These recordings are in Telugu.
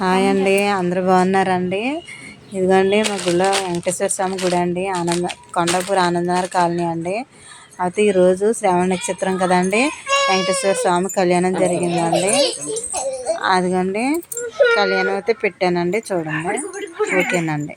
హాయ్ అండి అందరూ బాగున్నారండి? ఇదిగోండి మా గుళ్ళో వెంకటేశ్వర స్వామి గుడి అండి ఆనంద కొండాపూర్ ఆనందనగర్ కాలనీ అండి. అయితే ఈరోజు శ్రావణ నక్షత్రం కదండి వెంకటేశ్వర స్వామి కళ్యాణం జరిగిందండి. అదిగోండి కళ్యాణం అయితే పెట్టానండి చూడండి. ఓకేనండి.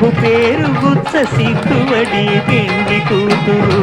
విభు పేరు గుచ్చ సిద్ధువడి పెండి కూతురు.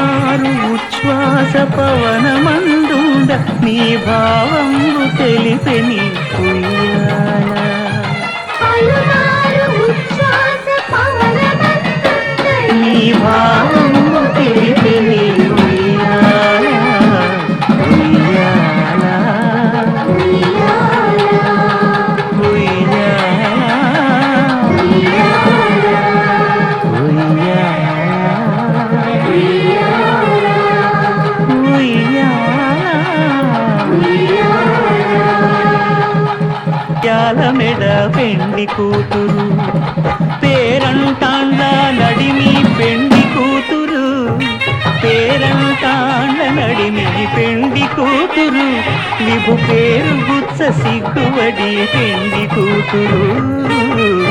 ఉచ్ఛ్వాస పవనమందుండ నీ భావంబు తెలిపే పెండి కూతురు. పేరంటాండ నడిమి పెండి కూతురు. పేరంటాండ నడిమి పెండి కూతురు. నిబు పేరు గుచ్చ సిగ్గువడి పెండి కూతురు.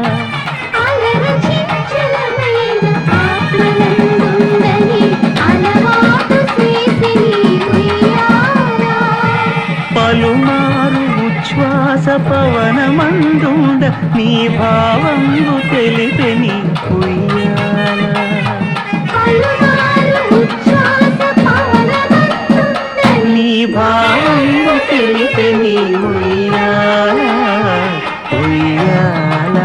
రసపవనమందుండ నీ భావంబు తెలిపని ఉయ్యాల నీ భావంబు తెలిపని ఉయ్యాల ఉయ్యాల